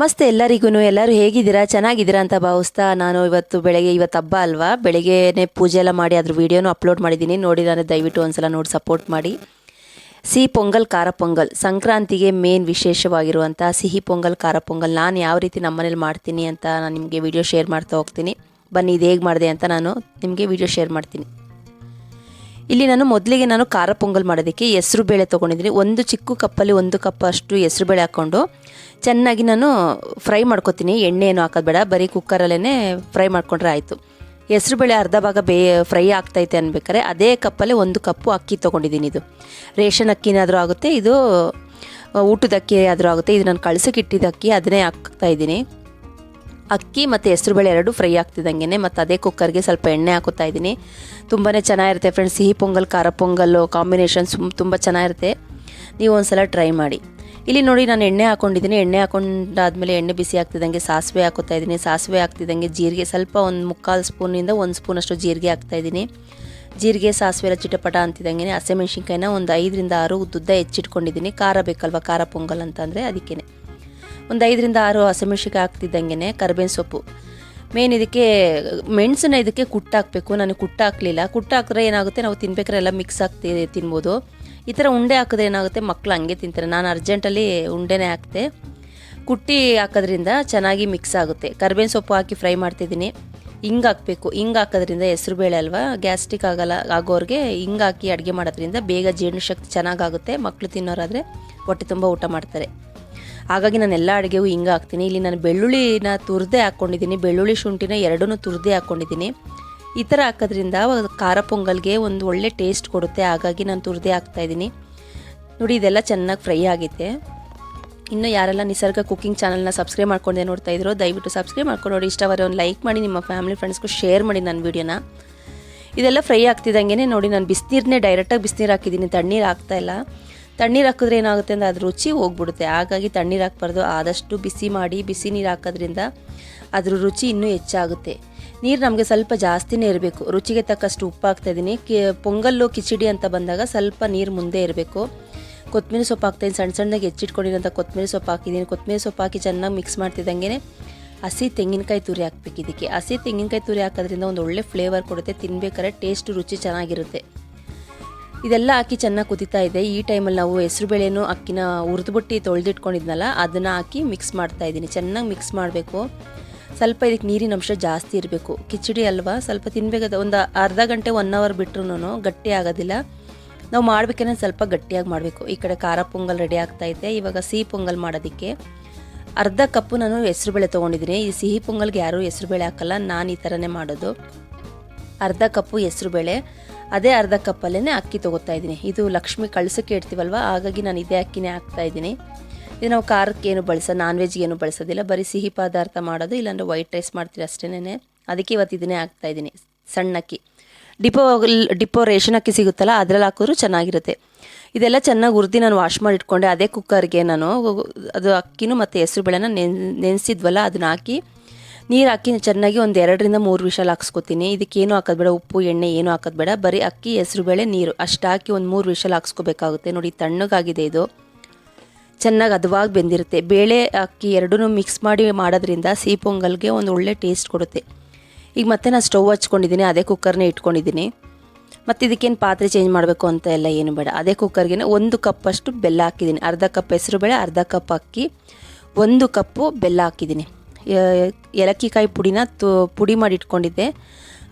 ನಮಸ್ತೆ ಎಲ್ಲರಿಗೂ ಎಲ್ಲರೂ ಹೇಗಿದ್ದೀರಾ? ಚೆನ್ನಾಗಿದ್ದೀರಾ ಅಂತ ಭಾವಿಸ್ತಾ ನಾನು ಇವತ್ತು ಬೆಳಗ್ಗೆ, ಇವತ್ತು ಹಬ್ಬ ಅಲ್ವಾ? ಬೆಳಗ್ಗೆನೆ ಪೂಜೆ ಎಲ್ಲ ಮಾಡಿ ಅದ್ರ ವೀಡಿಯೋನು ಅಪ್ಲೋಡ್ ಮಾಡಿದ್ದೀನಿ. ನೋಡಿ ನಾನು ದಯವಿಟ್ಟು ಒಂದ್ಸಲ ನೋಡಿ ಸಪೋರ್ಟ್ ಮಾಡಿ. ಸಿಹಿ ಪೊಂಗಲ್, ಖಾರ ಪೊಂಗಲ್. ಸಂಕ್ರಾಂತಿಗೆ ಮೇನ್ ವಿಶೇಷವಾಗಿರುವಂಥ ಸಿಹಿ ಪೊಂಗಲ್, ಖಾರ ಪೊಂಗಲ್ ನಾನು ಯಾವ ರೀತಿ ನಮ್ಮನೇಲಿ ಮಾಡ್ತೀನಿ ಅಂತ ನಾನು ನಿಮಗೆ ವಿಡಿಯೋ ಶೇರ್ ಮಾಡ್ತಾ ಹೋಗ್ತೀನಿ. ಬನ್ನಿ, ಇದು ಹೇಗೆ ಮಾಡಿದೆ ಅಂತ ನಾನು ನಿಮಗೆ ವಿಡಿಯೋ ಶೇರ್ ಮಾಡ್ತೀನಿ. ಇಲ್ಲಿ ನಾನು ಮೊದಲಿಗೆ ನಾನು ಖಾರ ಪೊಂಗಲ್ ಮಾಡೋದಕ್ಕೆ ಹೆಸರು ಬೇಳೆ ತೊಗೊಂಡಿದ್ದೀನಿ. ಒಂದು ಚಿಕ್ಕ ಕಪ್ಪಲ್ಲಿ ಒಂದು ಕಪ್ ಅಷ್ಟು ಹೆಸರು ಬೇಳೆ ಹಾಕ್ಕೊಂಡು ಚೆನ್ನಾಗಿ ನಾನು ಫ್ರೈ ಮಾಡ್ಕೊತೀನಿ. ಎಣ್ಣೆ ಏನು ಹಾಕೋದು ಬೇಡ, ಬರೀ ಕುಕ್ಕರಲ್ಲೇ ಫ್ರೈ ಮಾಡ್ಕೊಂಡ್ರೆ ಆಯಿತು. ಹೆಸರು ಬೇಳೆ ಅರ್ಧ ಭಾಗ ಬೇ ಫ್ರೈ ಆಗ್ತೈತೆ ಅನ್ಬೇಕಾದ್ರೆ ಅದೇ ಕಪ್ಪಲ್ಲಿ ಒಂದು ಕಪ್ಪು ಅಕ್ಕಿ ತೊಗೊಂಡಿದ್ದೀನಿ ಇದು. ರೇಷನ್ ಅಕ್ಕಿನಾದರೂ ಆಗುತ್ತೆ, ಇದು, ಊಟದ ಅಕ್ಕಿ ಆದರೂ ಆಗುತ್ತೆ. ಇದು ನಾನು ಕಳ್ಸಕ್ಕೆ ಇಟ್ಟಿದ್ದ ಅಕ್ಕಿ, ಅದನ್ನೇ ಹಾಕ್ತಾ ಇದ್ದೀನಿ. ಅಕ್ಕಿ ಮತ್ತು ಹೆಸರುಬೇಳೆ ಎರಡು ಫ್ರೈ ಆಗ್ತಿದ್ದಂಗೆ ಮತ್ತು ಅದೇ ಕುಕ್ಕರ್ಗೆ ಸ್ವಲ್ಪ ಎಣ್ಣೆ ಹಾಕುತ್ತಾ ಇದ್ದೀನಿ. ತುಂಬಾ ಚೆನ್ನಾಗಿರುತ್ತೆ ಫ್ರೆಂಡ್ಸ್ ಸಿಹಿ ಪೊಂಗಲ್, ಖಾರ ಪೊಂಗಲ್ಲು ಕಾಂಬಿನೇಷನ್ ಸುಮ್ ತುಂಬ ಚೆನ್ನಾಗಿರುತ್ತೆ. ನೀವು ಒಂದ್ಸಲ ಟ್ರೈ ಮಾಡಿ. ಇಲ್ಲಿ ನೋಡಿ ನಾನು ಎಣ್ಣೆ ಹಾಕೊಂಡಿದ್ದೀನಿ. ಎಣ್ಣೆ ಹಾಕೊಂಡಾದ್ಮೇಲೆ ಎಣ್ಣೆ ಬಿಸಿ ಆಗ್ತಿದ್ದಂಗೆ ಸಾಸಿವೆ ಹಾಕುತ್ತಾ ಇದ್ದೀನಿ. ಸಾಸಿವೆ ಹಾಕ್ತಿದ್ದಂಗೆ ಜೀರಿಗೆ ಸ್ವಲ್ಪ ಒಂದು ಮುಕ್ಕಾಲು ಸ್ಪೂನಿಂದ ಒಂದು ಸ್ಪೂನಷ್ಟು ಜೀರಿಗೆ ಹಾಕ್ತಾ ಇದ್ದೀನಿ. ಜೀರಿಗೆ, ಸಾಸಿವೆ ಎಲ್ಲ ಚಿಟಪಟ ಅಂತಿದ್ದಂಗೆ ಹಸಿಮೆಣ್ಸಿನ್ಕಾಯಿನ ಒಂದು ಐದರಿಂದ ಆರು ಉದ್ದುದ್ದ ಹೆಚ್ಚಿಟ್ಕೊಂಡಿದ್ದೀನಿ. ಖಾರ ಬೇಕಲ್ವ? ಖಾರ ಪೊಂಗಲ್ ಅಂತಂದರೆ ಅದಕ್ಕೇ ಒಂದು ಐದರಿಂದ ಆರು ಹಸಿಮೆಣ್ಸಿಕಾಯಿ ಹಾಕ್ತಿದ್ದಂಗೆ ಕರ್ಬೇವಿನ ಸೊಪ್ಪು. ಮೇನ್ ಇದಕ್ಕೆ ಮೆಣಸನ್ನ ಇದಕ್ಕೆ ಕುಟ್ಟಾಕಬೇಕು ನಾನು ಕುಟ್ಟಾಕಲಿಲ್ಲ ಹಾಕಲಿಲ್ಲ. ಕುಟ್ಟು ಹಾಕಿದ್ರೆ ಏನಾಗುತ್ತೆ? ನಾವು ತಿನ್ಬೇಕಾದ್ರೆ ಎಲ್ಲ ಮಿಕ್ಸ್ ಆಗ್ತಿ, ತಿನ್ಬೋದು. ಈ ಥರ ಉಂಡೆ ಹಾಕಿದ್ರೆ ಏನಾಗುತ್ತೆ? ಮಕ್ಕಳು ಹಂಗೆ ತಿಂತಾರೆ. ನಾನು ಅರ್ಜೆಂಟಲ್ಲಿ ಉಂಡೆನೇ ಹಾಕ್ತೆ. ಕುಟ್ಟಿ ಹಾಕೋದ್ರಿಂದ ಚೆನ್ನಾಗಿ ಮಿಕ್ಸ್ ಆಗುತ್ತೆ. ಕರ್ಬೇವಿನ ಸೊಪ್ಪು ಹಾಕಿ ಫ್ರೈ ಮಾಡ್ತಿದ್ದೀನಿ. ಹಿಂಗೆ ಹಾಕಬೇಕು. ಹಿಂಗೆ ಹಾಕೋದ್ರಿಂದ ಹೆಸರು ಬೇಳೆ ಅಲ್ವಾ? ಗ್ಯಾಸ್ಟ್ರಿಕ್ ಆಗಲ್ಲ, ಆಗೋರಿಗೆ ಹಿಂಗೆ ಹಾಕಿ ಅಡುಗೆ ಮಾಡೋದ್ರಿಂದ ಬೇಗ ಜೀರ್ಣಶಕ್ತಿ ಚೆನ್ನಾಗಾಗುತ್ತೆ ಮಕ್ಕಳು ತಿನ್ನೋರಾದರೆ ಹೊಟ್ಟೆ ತುಂಬ ಊಟ ಮಾಡ್ತಾರೆ. ಹಾಗಾಗಿ ನಾನು ಎಲ್ಲ ಅಡುಗೆಗೂ ಹಿಂಗೆ ಹಾಕ್ತೀನಿ. ಇಲ್ಲಿ ನಾನು ಬೆಳ್ಳುಳ್ಳಿನ ತುರ್ದೇ ಹಾಕ್ಕೊಂಡಿದ್ದೀನಿ ಬೆಳ್ಳುಳ್ಳಿ ಶುಂಠಿನ ಎರಡೂ ತುರಿದೇ ಹಾಕ್ಕೊಂಡಿದ್ದೀನಿ ಈ ಥರ ಹಾಕೋದ್ರಿಂದ ಖಾರ ಪೊಂಗಲ್ಗೆ ಒಂದು ಒಳ್ಳೆ ಟೇಸ್ಟ್ ಕೊಡುತ್ತೆ. ಹಾಗಾಗಿ ನಾನು ತುರಿದೇ ಹಾಕ್ತಾಯಿದ್ದೀನಿ ನೋಡಿ, ಇದೆಲ್ಲ ಚೆನ್ನಾಗಿ ಫ್ರೈ ಆಗಿದೆ ಇನ್ನು ಯಾರೆಲ್ಲ ನಿಸರ್ಗ ಕುಕ್ಕಿಂಗ್ ಚಾನಲ್ನ ಸಬ್ಸ್ಕ್ರೈಬ್ ಮಾಡ್ಕೊಂಡೆ ನೋಡ್ತಾ ಇದ್ರು, ದಯವಿಟ್ಟು ಸಬ್ಸ್ಕ್ರೈಬ್ ಮಾಡ್ಕೊಂಡು ನೋಡಿ. ಇಷ್ಟವರೆ ಒಂದು ಲೈಕ್ ಮಾಡಿ, ನಿಮ್ಮ ಫ್ಯಾಮಿಲಿ ಫ್ರೆಂಡ್ಸ್ಗೂ ಶೇರ್ ಮಾಡಿ ನನ್ನ ವೀಡಿಯೋನ ಇದೆಲ್ಲ ಫ್ರೈ ಆಗ್ತಿದ್ದಂಗೆ ನೋಡಿ, ನಾನು ಬಿಸಿನೀರನ್ನೇ ಡೈರೆಕ್ಟಾಗಿ ಬಿಸಿನೀರು ಹಾಕಿದ್ದೀನಿ. ತಣ್ಣೀರು ಹಾಕ್ತಾ ಇಲ್ಲ. ತಣ್ಣೀರು ಹಾಕಿದ್ರೆ ಏನಾಗುತ್ತೆ ಅಂದರೆ ಅದ್ರ ರುಚಿ ಹೋಗ್ಬಿಡುತ್ತೆ. ಹಾಗಾಗಿ ತಣ್ಣೀರು ಹಾಕ್ಬಾರ್ದು. ಆದಷ್ಟು ಬಿಸಿ ಮಾಡಿ, ಬಿಸಿ ನೀರು ಹಾಕೋದ್ರಿಂದ ಅದ್ರ ರುಚಿ ಇನ್ನೂ ಹೆಚ್ಚಾಗುತ್ತೆ. ನೀರು ನಮಗೆ ಸ್ವಲ್ಪ ಜಾಸ್ತಿನೇ ಇರಬೇಕು. ರುಚಿಗೆ ತಕ್ಕಷ್ಟು ಉಪ್ಪು ಹಾಕ್ತಾಯಿದ್ದೀನಿ ಕಿ, ಪೊಂಗಲ್ಲು, ಕಿಚಡಿ ಅಂತ ಬಂದಾಗ ಸ್ವಲ್ಪ ನೀರು ಮುಂದೆ ಇರಬೇಕು. ಕೊತ್ತಂಬರಿ ಸೊಪ್ಪು ಹಾಕ್ತಾಯಿದ್ದೀನಿ ಸಣ್ಣ ಸಣ್ಣದಾಗಿ ಹೆಚ್ಚಿಟ್ಕೊಂಡಿರೋಂಥ ಕೊತ್ತಂಬರಿ ಸೊಪ್ಪು ಹಾಕಿದ್ದೀನಿ ಕೊತ್ತಂಬರಿ ಸೊಪ್ಪು ಹಾಕಿ ಚೆನ್ನಾಗಿ ಮಿಕ್ಸ್ ಮಾಡ್ತಿದ್ದಂಗೆ ಹಸಿ ತೆಂಗಿನಕಾಯಿ ತುರಿ ಹಾಕ್ಬೇಕು ಇದಕ್ಕೆ ಹಸಿ ತೆಂಗಿನಕಾಯಿ ತುರಿ ಹಾಕೋದ್ರಿಂದ ಒಂದು ಒಳ್ಳೆ ಫ್ಲೇವರ್ ಕೊಡುತ್ತೆ. ತಿನ್ಬೇಕಾದ್ರೆ ಟೇಸ್ಟ್ ರುಚಿ ಚೆನ್ನಾಗಿರುತ್ತೆ. ಇದೆಲ್ಲ ಹಾಕಿ ಚೆನ್ನಾಗಿ ಕುದಿತಾ ಇದೆ. ಈ ಟೈಮಲ್ಲಿ ನಾವು ಹೆಸರುಬೇಳೆನೂ ಅಕ್ಕಿನ ಹುರಿದ್ಬಿಟ್ಟು ತೊಳೆದಿಟ್ಕೊಂಡಿದ್ನಲ್ಲ, ಅದನ್ನು ಹಾಕಿ ಮಿಕ್ಸ್ ಮಾಡ್ತಾ ಇದ್ದೀನಿ. ಚೆನ್ನಾಗಿ ಮಿಕ್ಸ್ ಮಾಡಬೇಕು. ಸ್ವಲ್ಪ ಇದಕ್ಕೆ ನೀರಿನ ಅಂಶ ಜಾಸ್ತಿ ಇರಬೇಕು. ಕಿಚಡಿ ಅಲ್ವಾ? ಸ್ವಲ್ಪ ತಿನ್ಬೇಕಾದ ಒಂದು ಅರ್ಧ ಗಂಟೆ ಒನ್ ಅವರ್ ಬಿಟ್ರು ಗಟ್ಟಿ ಆಗೋದಿಲ್ಲ. ನಾವು ಮಾಡ್ಬೇಕಂದ್ರೆ ಸ್ವಲ್ಪ ಗಟ್ಟಿಯಾಗಿ ಮಾಡಬೇಕು. ಈ ಕಡೆ ಖಾರ ಪೊಂಗಲ್ ರೆಡಿ ಆಗ್ತಾ ಇದೆ. ಇವಾಗ ಸಿಹಿ ಪೊಂಗಲ್ ಮಾಡೋದಕ್ಕೆ ಅರ್ಧ ಕಪ್ಪು ನಾನು ಹೆಸರುಬೇಳೆ ತೊಗೊಂಡಿದ್ದೀನಿ. ಈ ಸಿಹಿ ಪೊಂಗಲ್ಗೆ ಯಾರೂ ಹೆಸರುಬೇಳೆ ಹಾಕಲ್ಲ, ನಾನು ಈ ಥರನೇ ಮಾಡೋದು. ಅರ್ಧ ಕಪ್ಪು ಹೆಸರುಬೇಳೆ ಅದೇ ಅರ್ಧ ಕಪ್ಪಲ್ಲೇ ಅಕ್ಕಿ ತೊಗೋತಾ ಇದ್ದೀನಿ. ಇದು ಲಕ್ಷ್ಮಿ ಕಳ್ಸಕ್ಕೆ ಇಡ್ತೀವಲ್ವ? ಹಾಗಾಗಿ ನಾನು ಇದೇ ಅಕ್ಕಿನೇ ಹಾಕ್ತಾ ಇದ್ದೀನಿ. ಇದು ನಾವು ಖಾರಕ್ಕೆ ಏನು ಬಳಸೋ ನಾನ್ ವೆಜ್ಗೆ ಏನು ಬಳಸೋದಿಲ್ಲ. ಬರೀ ಸಿಹಿ ಪದಾರ್ಥ ಮಾಡೋದು, ಇಲ್ಲಾಂದರೆ ವೈಟ್ ರೈಸ್ ಮಾಡ್ತೀರಿ ಅಷ್ಟೇನೆ ಅದಕ್ಕೆ ಇವತ್ತು ಇದನ್ನೇ ಹಾಕ್ತಾ ಇದ್ದೀನಿ, ಸಣ್ಣ ಅಕ್ಕಿ. ಡಿಪೋ ಡಿಪೋ ರೇಷನ್ ಅಕ್ಕಿ ಸಿಗುತ್ತಲ್ಲ, ಅದ್ರಲ್ಲಿ ಹಾಕಿದ್ರು ಚೆನ್ನಾಗಿರುತ್ತೆ. ಇದೆಲ್ಲ ಚೆನ್ನಾಗಿ ಹುರಿದು ನಾನು ವಾಶ್ ಮಾಡಿ ಇಟ್ಕೊಂಡೆ. ಅದೇ ಕುಕ್ಕರ್ಗೆ ನಾನು ಅದು ಅಕ್ಕಿನೂ ಮತ್ತು ಹೆಸರು ಬೇಳೆನ ನೆನ್, ನೆನೆಸಿದ್ವಲ್ಲ, ಅದನ್ನ ಹಾಕಿ ನೀರು ಹಾಕಿ ಚೆನ್ನಾಗಿ ಒಂದು ಎರಡರಿಂದ ಮೂರು ವಿಷಲ್ ಹಾಕ್ಸ್ಕೊತೀನಿ ಇದಕ್ಕೇನು ಹಾಕೋದು ಬೇಡ? ಉಪ್ಪು, ಎಣ್ಣೆ ಏನು ಹಾಕೋದು ಬೇಡ? ಬರೀ ಅಕ್ಕಿ, ಹೆಸರು, ಬೇಳೆ, ನೀರು. ಅಷ್ಟು ಹಾಕಿ ಒಂದು ಮೂರು ವಿಷಲ್ ಹಾಕ್ಸ್ಕೋಬೇಕಾಗುತ್ತೆ ನೋಡಿ ತಣ್ಣಗಾಗಿದೆ ಇದು. ಚೆನ್ನಾಗಿ ಹದವಾಗಿ ಬೆಂದಿರುತ್ತೆ. ಬೇಳೆ, ಅಕ್ಕಿ ಎರಡೂ ಮಿಕ್ಸ್ ಮಾಡಿ ಮಾಡೋದ್ರಿಂದ ಸಿಹಿ ಪೊಂಗಲ್ಗೆ ಒಂದು ಒಳ್ಳೆ ಟೇಸ್ಟ್ ಕೊಡುತ್ತೆ. ಈಗ ಮತ್ತೆ ನಾನು ಸ್ಟವ್ ಹಚ್ಕೊಂಡಿದ್ದೀನಿ. ಅದೇ ಕುಕ್ಕರ್ನೇ ಇಟ್ಕೊಂಡಿದ್ದೀನಿ. ಮತ್ತು ಇದಕ್ಕೇನು ಪಾತ್ರೆ ಚೇಂಜ್ ಮಾಡಬೇಕು ಅಂತ ಎಲ್ಲ ಏನು ಬೇಡ. ಅದೇ ಕುಕ್ಕರ್ಗೆ ಒಂದು ಕಪ್ಪಷ್ಟು ಬೆಲ್ಲ ಹಾಕಿದ್ದೀನಿ. ಅರ್ಧ ಕಪ್ ಹೆಸರು, ಬೇಳೆ, ಅರ್ಧ ಕಪ್ ಅಕ್ಕಿ. ಒಂದು ಕಪ್ಪು ಬೆಲ್ಲ ಹಾಕಿದ್ದೀನಿ. ಏಲಕ್ಕಿ ಕಾಯಿ ಪುಡಿನ ತು ಪುಡಿ ಮಾಡಿ ಇಟ್ಕೊಂಡಿದ್ದೆ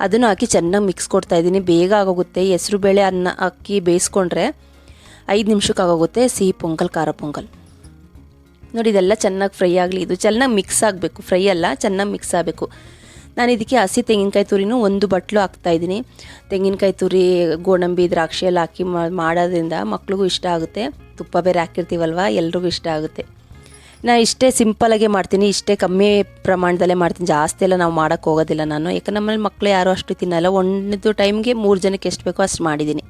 ಅದನ್ನು ಹಾಕಿ ಚೆನ್ನಾಗಿ ಮಿಕ್ಸ್ ಕೊಡ್ತಾ ಇದ್ದೀನಿ. ಬೇಗ ಆಗೋಗುತ್ತೆ. ಹೆಸರು ಬೇಳೆ, ಅನ್ನ ಅಕ್ಕಿ ಬೇಯಿಸ್ಕೊಂಡ್ರೆ ಐದು ನಿಮಿಷಕ್ಕೆ ಆಗೋಗುತ್ತೆ. ಸಿಹಿ ಪೊಂಗಲ್, ಖಾರ ಪೊಂಗಲ್. ನೋಡಿ, ಇದೆಲ್ಲ ಚೆನ್ನಾಗಿ ಫ್ರೈ ಆಗಲಿ. ಇದು ಚೆನ್ನಾಗಿ ಮಿಕ್ಸ್ ಆಗಬೇಕು. ಫ್ರೈ ಅಲ್ಲ, ಚೆನ್ನಾಗಿ ಮಿಕ್ಸ್ ಆಗಬೇಕು. ನಾನು ಇದಕ್ಕೆ ಹಸಿ ತೆಂಗಿನಕಾಯಿ ತುರಿನೂ ಒಂದು ಬಟ್ಲು ಹಾಕ್ತಾಯಿದ್ದೀನಿ ತೆಂಗಿನಕಾಯಿ ತುರಿ, ಗೋಡಂಬಿ, ದ್ರಾಕ್ಷಿ ಎಲ್ಲ ಹಾಕಿ ಮಾಡೋದ್ರಿಂದ ಮಕ್ಳಿಗೂ ಇಷ್ಟ ಆಗುತ್ತೆ. ತುಪ್ಪ ಬೇರೆ ಹಾಕಿರ್ತೀವಲ್ವ? ಎಲ್ರಿಗೂ ಇಷ್ಟ ಆಗುತ್ತೆ. ನಾನು ಇಷ್ಟೇ ಸಿಂಪಲಾಗೆ ಮಾಡ್ತೀನಿ, ಇಷ್ಟೇ ಕಮ್ಮಿ ಪ್ರಮಾಣದಲ್ಲೇ ಮಾಡ್ತೀನಿ. ಜಾಸ್ತಿ ಎಲ್ಲ ನಾವು ಮಾಡೋಕ್ಕೆ ಹೋಗೋದಿಲ್ಲ ನಾನು. ಯಾಕಂದ್ರೆ ನಮ್ಮಲ್ಲಿ ಮಕ್ಕಳು ಯಾರೂ ಅಷ್ಟು ತಿನ್ನಲ್ಲ. ಒಂದು ಟೈಮ್ಗೆ ಮೂರು ಜನಕ್ಕೆ ಎಷ್ಟು ಬೇಕೋ ಅಷ್ಟು ಮಾಡಿದ್ದೀನಿ.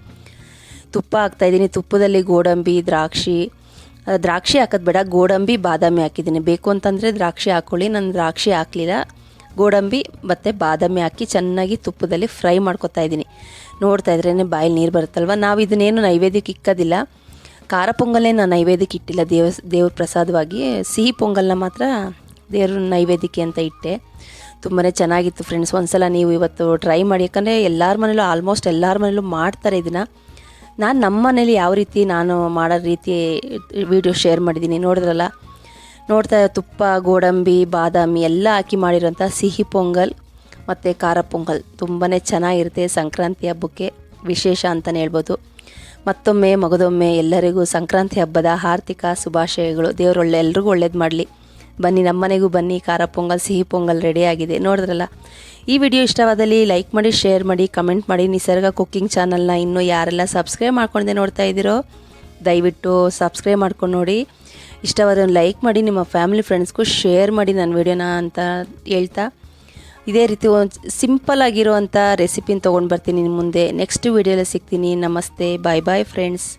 ತುಪ್ಪ ಹಾಕ್ತಾಯಿದ್ದೀನಿ ತುಪ್ಪದಲ್ಲಿ ಗೋಡಂಬಿ, ದ್ರಾಕ್ಷಿ ದ್ರಾಕ್ಷಿ ಹಾಕೋದು ಬೇಡ. ಗೋಡಂಬಿ, ಬಾದಾಮಿ ಹಾಕಿದ್ದೀನಿ. ಬೇಕು ಅಂತಂದರೆ ದ್ರಾಕ್ಷಿ ಹಾಕ್ಕೊಳ್ಳಿ ನಾನು ದ್ರಾಕ್ಷಿ ಹಾಕಲಿಲ್ಲ. ಗೋಡಂಬಿ ಮತ್ತು ಬಾದಾಮಿ ಹಾಕಿ ಚೆನ್ನಾಗಿ ತುಪ್ಪದಲ್ಲಿ ಫ್ರೈ ಮಾಡ್ಕೊತಾ ಇದ್ದೀನಿ. ನೋಡ್ತಾ ಇದ್ರೇ ಬಾಯಲ್ಲಿ ನೀರು ಬರುತ್ತಲ್ವ? ನಾವು ಇದನ್ನೇನು ನೈವೇದ್ಯಕ್ಕೆ ಇಕ್ಕೋದಿಲ್ಲ. ಖಾರ ಪೊಂಗಲ್ನೇ ನಾನು ನೈವೇದ್ಯಕ್ಕೆ ಇಟ್ಟಿಲ್ಲ. ದೇವ, ದೇವ್ರ ಪ್ರಸಾದವಾಗಿ ಸಿಹಿ ಪೊಂಗಲ್ನ ಮಾತ್ರ ದೇವ್ರ ನೈವೇದ್ಯಕ್ಕೆ ಅಂತ ಇಟ್ಟೆ. ತುಂಬಾ ಚೆನ್ನಾಗಿತ್ತು ಫ್ರೆಂಡ್ಸ್ ಒಂದ್ಸಲ ನೀವು ಇವತ್ತು ಟ್ರೈ ಮಾಡಿ, ಯಾಕಂದರೆ ಎಲ್ಲರ ಮನೇಲೂ ಆಲ್ಮೋಸ್ಟ್ ಎಲ್ಲರ ಮನೇಲೂ ಮಾಡ್ತಾರೆ ಇದನ್ನು. ನಾನು ನಮ್ಮ ಮನೇಲಿ ಯಾವ ರೀತಿ ನಾನು ಮಾಡೋ ರೀತಿ ವಿಡಿಯೋ ಶೇರ್ ಮಾಡಿದ್ದೀನಿ. ನೋಡಿದ್ರಲ್ಲ? ನೋಡ್ತಾ ತುಪ್ಪ, ಗೋಡಂಬಿ, ಬಾದಾಮಿ ಎಲ್ಲ ಹಾಕಿ ಮಾಡಿರೋಂಥ ಸಿಹಿ ಪೊಂಗಲ್ ಮತ್ತು ಖಾರ ಪೊಂಗಲ್. ತುಂಬಾ ಚೆನ್ನಾಗಿರುತ್ತೆ ಸಂಕ್ರಾಂತಿ ಹಬ್ಬಕ್ಕೆ. ವಿಶೇಷ ಅಂತಲೇ ಹೇಳ್ಬೋದು. ಮತ್ತೊಮ್ಮೆ ಮಗದೊಮ್ಮೆ ಎಲ್ಲರಿಗೂ ಸಂಕ್ರಾಂತಿ ಹಬ್ಬದ ಆರ್ಥಿಕ ಶುಭಾಶಯಗಳು. ದೇವರೊಳ್ಳೆ ಎಲ್ರಿಗೂ ಒಳ್ಳೇದು ಮಾಡಲಿ. ಬನ್ನಿ, ನಮ್ಮನೆಗೂ ಬನ್ನಿ. ಖಾರ ಪೊಂಗಲ್, ಸಿಹಿ ಪೊಂಗಲ್ ರೆಡಿಯಾಗಿದೆ ನೋಡಿದ್ರಲ್ಲ? ಈ ವಿಡಿಯೋ ಇಷ್ಟವಾದಲ್ಲಿ ಲೈಕ್ ಮಾಡಿ ಶೇರ್ ಮಾಡಿ ಕಮೆಂಟ್ ಮಾಡಿ. ನಿಸರ್ಗ ಕುಕ್ಕಿಂಗ್ ಚಾನಲ್ನ ಇನ್ನೂ ಯಾರೆಲ್ಲ ಸಬ್ಸ್ಕ್ರೈಬ್ ಮಾಡ್ಕೊಂಡೆ ನೋಡ್ತಾ ಇದ್ದೀರೋ, ದಯವಿಟ್ಟು ಸಬ್ಸ್ಕ್ರೈಬ್ ಮಾಡ್ಕೊಂಡು ನೋಡಿ. ಇಷ್ಟವಾದ ಲೈಕ್ ಮಾಡಿ, ನಿಮ್ಮ ಫ್ಯಾಮಿಲಿ ಫ್ರೆಂಡ್ಸ್ಗೂ ಶೇರ್ ಮಾಡಿ ನನ್ನ ವಿಡಿಯೋನ ಅಂತ ಹೇಳ್ತಾ ಇದೇ ರೀತಿ ಒಂದು ಸಿಂಪಲ್ ಆಗಿರುವಂಥ ರೆಸಿಪಿನ ತೊಗೊಂಡು ಬರ್ತೀನಿ ನಿಮ್ಮ ಮುಂದೆ. ನೆಕ್ಸ್ಟ್ ವೀಡಿಯೋಲಿ ಸಿಗ್ತೀನಿ. ನಮಸ್ತೆ. ಬಾಯ್ ಬಾಯ್ ಫ್ರೆಂಡ್ಸ್